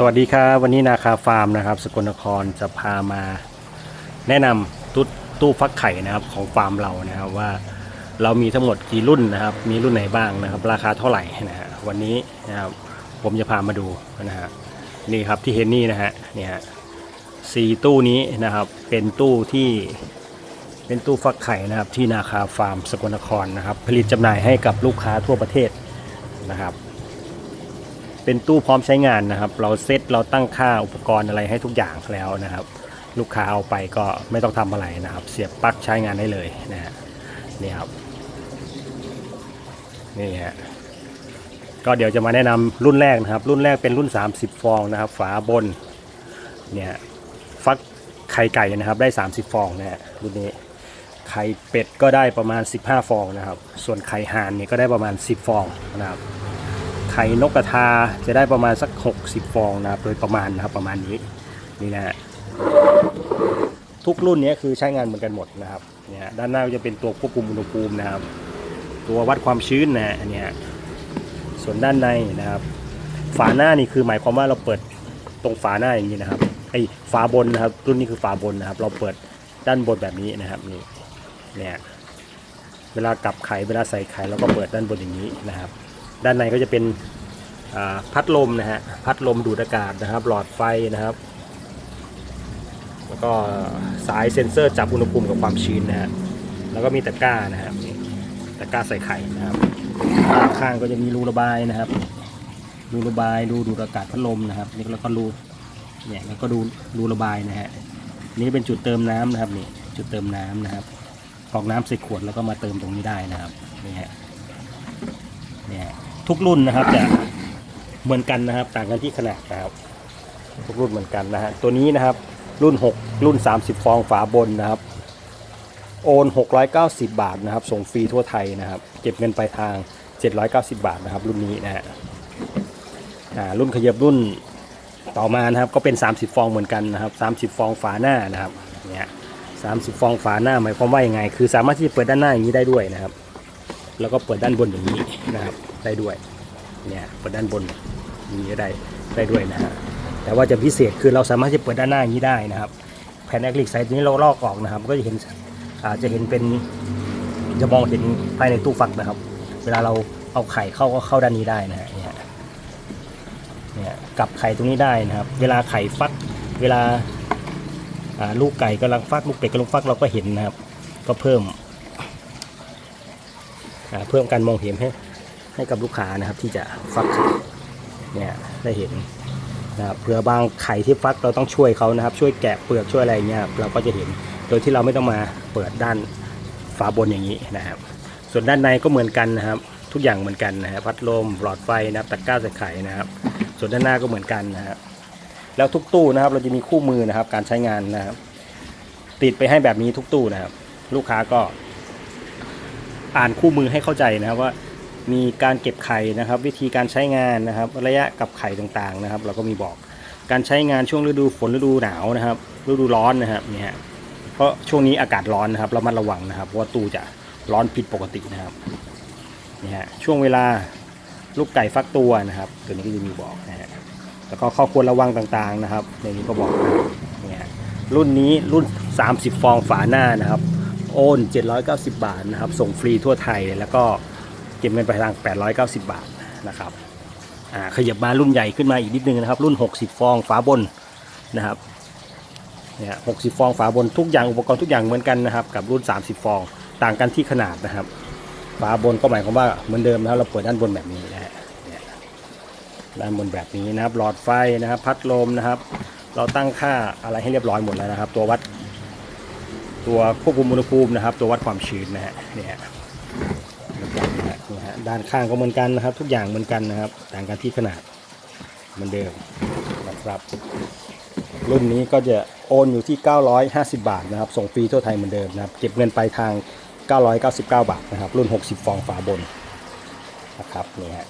สวัสดีครับวันนี้นาคาฟาร์มนะครับ สกลนครจะพามาแนะนำตู้ตู้ฟักไข่นะครับของฟาร์มเรานะครับว่าเรามีทั้งหมดกี่รุ่นนะครับ มีรุ่นไหนบ้างนะครับ ราคาเท่าไหร่นะฮะวันนี้นะครับผมจะพามาดูนะฮะนี่ครับที่เห็นนี่นะฮะเนี่ยฮะสี่ตู้นี้นะครับเป็นตู้ที่เป็นตู้ฟักไข่นะครับที่นาคาฟาร์มสกลนครนะครับ ผลิตจำหน่ายให้กับลูกค้าทั่วประเทศนะครับ เป็นตู้พร้อมใช้งานนะครับ เราเซตเราตั้งค่าอุปกรณ์อะไรให้ทุกอย่างแล้วนะครับ ลูกค้าเอาไปก็ไม่ต้องทำอะไรนะครับ เสียบปลั๊กใช้งานได้เลยนะฮะนี่ครับนี่ฮะก็เดี๋ยวจะมาแนะนำรุ่นแรกนะครับ รุ่นแรกเป็นรุ่น 30 ฟองนะครับ ฝาบนเนี่ยฟักไข่ไก่นะครับได้ 30 ฟองนะฮะรุ่นนี้ไข่เป็ดก็ได้ประมาณ 15 ฟองนะครับ ส่วนไข่ห่านเนี่ยก็ได้ประมาณ 10 ฟองนะครับ ข่นกกระทาจะได้ประมาณสัก 60 ฟองนะครับ โดยประมาณนะครับประมาณนี้นี่นะฮะทุกรุ่นนี้คือใช้งานเหมือนกันหมดนะครับเนี่ยด้านหน้าก็จะเป็นตัวควบคุมอุณหภูมินะครับ ตัววัดความชื้นนะฮะอันนี้ส่วนด้านในนะครับ ฝาหน้านี่คือหมายความว่าเราเปิดตรงฝาหน้าอย่างนี้นะครับไอ้ฝาบนนะครับ รุ่นนี้คือฝาบนนะครับ เราเปิดด้านบนแบบนี้นะครับนี่เนี่ยเวลากลับไข่เวลาใส่ไข่เราก็เปิดด้านบนอย่างนี้นะครับ ด้านในก็จะเป็นพัดลมนะฮะพัดลมดูดอากาศนะครับ หลอดไฟนะครับ แล้วก็สายเซ็นเซอร์จับอุณหภูมิกับความชื้นนะฮะแล้วก็มีตะกร้านะครับตะกร้าใส่ไข่นะครับข้างก็จะมีรูระบายนะครับรูระบายรูดูดอากาศพัดลมนะครับนี่แล้วก็รูเนี่ยแล้วก็ดูรูระบายนะฮะนี่เป็นจุดเติมน้ำนะครับนี่จุดเติมน้ำนะครับกรอกน้ำใส่ขวดแล้วก็มาเติมตรงนี้ได้นะครับนี่ฮะเนี่ย ทุกรุ่นนะครับจะเหมือนกันนะครับ ต่างกันที่ขนาดนะครับทุกรุ่นเหมือนกันนะฮะตัวนี้นะครับรุ่น 6 รุ่น 30 ฟองฝาบนนะครับ โอน 690 บาทนะครับ ส่งฟรีทั่วไทยนะครับ เก็บเงินปลายทาง 790 บาทนะครับ รุ่นนี้นะฮะอ่ารุ่นขยับรุ่นต่อมานะครับก็เป็น 30 ฟองเหมือนกันนะครับ 30 ฟองฝาหน้านะครับเนี่ย30ฟองฝาหน้าหมายความว่ายังไง คือสามารถที่จะเปิดด้านหน้าอย่างนี้ได้ด้วยนะครับ แล้วก็เปิดด้านบนอย่างนี้นะครับ ได้ด้วยเนี่ยเปิดด้านบนอย่างนี้ก็ได้ได้ด้วยนะฮะแต่ว่าจะพิเศษคือเราสามารถจะเปิดด้านหน้าอย่างนี้ได้นะครับ แผ่นอะคริลิกไซส์นี้เราลอกออกนะครับ ก็จะเห็นอาจจะเห็นเป็นจะมองเห็นภายในตู้ฟักนะครับ เวลาเราเอาไข่เข้าก็เข้าด้านนี้ได้นะฮะเนี่ยเนี่ยกลับไข่ตรงนี้ได้นะครับ เวลาไข่ฟัก เวลาลูกไก่กำลังฟักลูกเป็ดกำลังฟักเราก็เห็นนะครับ ก็เพิ่มเพิ่มการมองเห็นให้ ให้กับลูกค้านะครับที่จะฟักไข่เนี่ยได้เห็นนะครับเผื่อบางไข่ที่ฟักเราต้องช่วยเขานะครับ ช่วยแกะเปลือกช่วยอะไรเงี้ยเราก็จะเห็นโดยที่เราไม่ต้องมาเปิดด้านฝาบนอย่างนี้นะครับ ส่วนด้านในก็เหมือนกันนะครับ ทุกอย่างเหมือนกันนะฮะพัดลมหลอดไฟนะครับตะกร้าใส่ไข่นะครับ ส่วนด้านหน้าก็เหมือนกันนะครับแล้วทุกตู้นะครับเราจะมีคู่มือนะครับ การใช้งานนะครับ ติดไปให้แบบนี้ทุกตู้นะครับ ลูกค้าก็อ่านคู่มือให้เข้าใจนะครับว่า มีการเก็บไข่นะครับ วิธีการใช้งานนะครับ ระยะกับไข่ต่างๆนะครับ เราก็มีบอกการใช้งานช่วงฤดูฝนฤดูหนาวนะครับ ฤดูร้อนนะครับเนี่ยฮะเพราะช่วงนี้อากาศร้อนนะครับเรามัดระวังนะครับเพราะว่าตู้จะร้อนผิดปกตินะครับนี่ฮะช่วงเวลาลูกไก่ฟักตัวนะครับ ตัวนี้ก็จะมีบอกนะฮะแล้วก็ข้อควรระวังต่างๆนะครับ ในนี้ก็บอกนะครับเนี่ยฮะรุ่นนี้รุ่น 30 ฟองฝาหน้านะครับ โอน 790 บาทนะครับ ส่งฟรีทั่วไทยแล้วก็ เก็บเงินปลายทาง 890 บาทนะครับอ่าขยับมารุ่นใหญ่ขึ้นมาอีกนิดนึงนะครับ รุ่น 60 ฟองฝาบนนะครับเนี่ย60ฟองฝาบนทุกอย่างอุปกรณ์ทุกอย่างเหมือนกันนะครับ กับรุ่น 30 ฟองต่างกันที่ขนาดนะครับ ฝาบนก็หมายความว่าเหมือนเดิมนะครับเราเปิดด้านบนแบบนี้นะฮะเนี่ยด้านบนแบบนี้นะครับ หลอดไฟนะครับ พัดลมนะครับ เราตั้งค่าอะไรให้เรียบร้อยหมดแล้วนะครับ ตัววัดตัวควบคุมอุณหภูมินะครับ ตัววัดความชื้นนะฮะเนี่ย นี่ฮะด้านข้างก็เหมือนกันนะครับ ทุกอย่างเหมือนกันนะครับ ต่างกันที่ขนาดเหมือนเดิมนะครับ รุ่นนี้ก็จะโอนอยู่ที่ 950 บาทนะครับ ส่งฟรีทั่วไทยเหมือนเดิมนะครับ เก็บเงินปลายทาง 999 บาทนะครับ รุ่น 60 ฟองฝาบนนะครับนี่ฮะ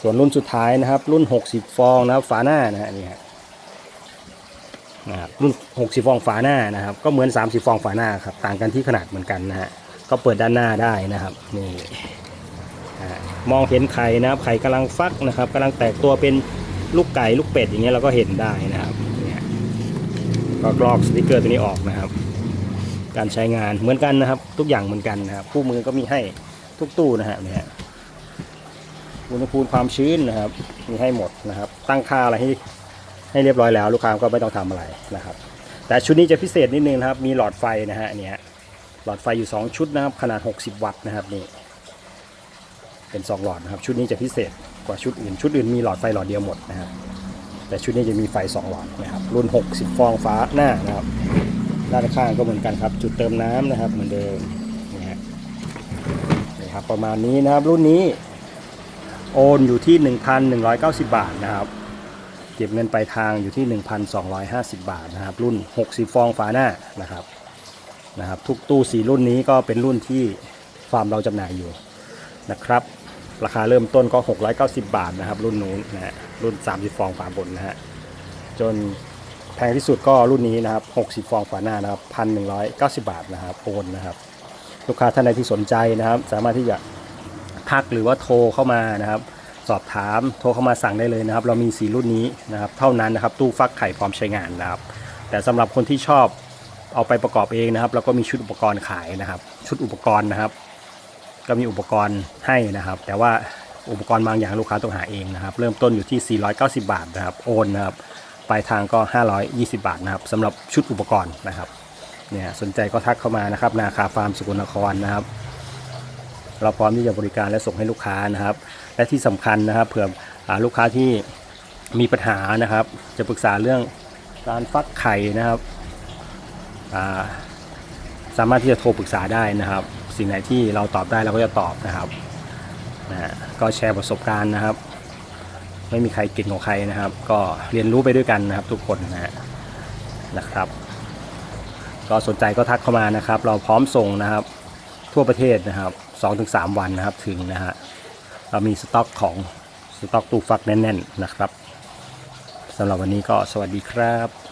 ส่วนรุ่นสุดท้ายนะครับ รุ่น 60 ฟองนะครับฝาหน้านะฮะนี่ฮะนะครับรุ่น 60 ฟองฝาหน้านะครับ ก็เหมือน 30 ฟองฝาหน้าครับ ต่างกันที่ขนาดเหมือนกันนะฮะ ก็เปิดด้านหน้าได้นะครับนี่มองเห็นไข่นะครับไข่กำลังฟักนะครับกำลังแตกตัวเป็นลูกไก่ลูกเป็ดอย่างเงี้ยเราก็เห็นได้นะครับเนี่ยก็กรอกสติกเกอร์ตัวนี้ออกนะครับ การใช้งานเหมือนกันนะครับ ทุกอย่างเหมือนกันนะครับคู่มือก็มีให้ทุกตู้นะฮะเนี่ยอุณหภูมิความชื้นนะครับ มีให้หมดนะครับ ตั้งค่าอะไรให้ให้เรียบร้อยแล้ว ลูกค้าก็ไม่ต้องทำอะไรนะครับ แต่ชุดนี้จะพิเศษนิดนึงนะครับ มีหลอดไฟนะฮะเนี่ย หลอดไฟอยู่ 2 ชุดนะครับ ขนาด 60 วัตต์นะครับนี่เป็น 2 หลอดนะครับ ชุดนี้จะพิเศษกว่าชุดอื่น ชุดอื่นมีหลอดไฟหลอดเดียวหมดนะครับแต่ชุดนี้จะมีไฟ 2 หลอดนะครับ รุ่น 60 ฟองฟ้าหน้านะครับด้านข้างก็เหมือนกันครับ จุดเติมน้ำนะครับ เหมือนเดิมนี่ฮะนี่ครับประมาณนี้นะครับ รุ่นนี้โอนอยู่ที่ 1,190 บาทนะครับ เก็บเงินปลายทางอยู่ที่ 1,250 บาทนะครับ รุ่น 60 ฟองฝาหน้านะครับ นะครับ ทุกตู้สีรุ่นนี้ก็เป็นรุ่นที่ฟาร์มเราจำหน่ายอยู่นะครับ ราคาเริ่มต้นก็ 690 บาทนะครับ รุ่นนู้นนะฮะรุ่น 30 ฟองฝาบนนะฮะจนแพงที่สุดก็รุ่นนี้นะครับ 60 ฟองฝาหน้านะครับ1,190 บาทนะครับโอนนะครับ ลูกค้าท่านใดที่สนใจนะครับ สามารถที่จะทักหรือว่าโทรเข้ามานะครับ สอบถามโทรเข้ามาสั่งได้เลยนะครับ เรามีสีรุ่นนี้นะครับ เท่านั้นนะครับ ตู้ฟักไข่พร้อมใช้งานนะครับ แต่สำหรับคนที่ชอบ เอาไปประกอบเองนะครับเราก็มีชุดอุปกรณ์ขายนะครับ ชุดอุปกรณ์นะครับ ก็มีอุปกรณ์ให้นะครับ แต่ว่าอุปกรณ์บางอย่างลูกค้าต้องหาเองนะครับ เริ่มต้นอยู่ที่ 490 บาทนะครับ โอนนะครับปลายทางก็ 520 บาทนะครับสำหรับชุดอุปกรณ์นะครับเนี่ยสนใจก็ทักเข้ามานะครับนาคาฟาร์มสกลนครนะครับ เราพร้อมที่จะบริการและส่งให้ลูกค้านะครับ และที่สำคัญนะครับเผื่ออลูกค้าที่มีปัญหานะครับ จะปรึกษาเรื่องการฟักไข่นะครับ สามารถที่จะโทรปรึกษาได้นะครับ สิ่งไหนที่เราตอบได้เราก็จะตอบนะครับนะก็แชร์ประสบการณ์นะครับ ไม่มีใครเก่งกว่าใครนะครับ ก็เรียนรู้ไปด้วยกันนะครับทุกคนนะฮะนะครับ ก็สนใจก็ทักเข้ามานะครับ เราพร้อมส่งนะครับ ทั่วประเทศนะครับ2-3 วันนะครับถึงนะฮะเรามีสต็อกของสต็อกตู้ฟักแน่นๆนะครับสำหรับวันนี้ก็สวัสดีครับ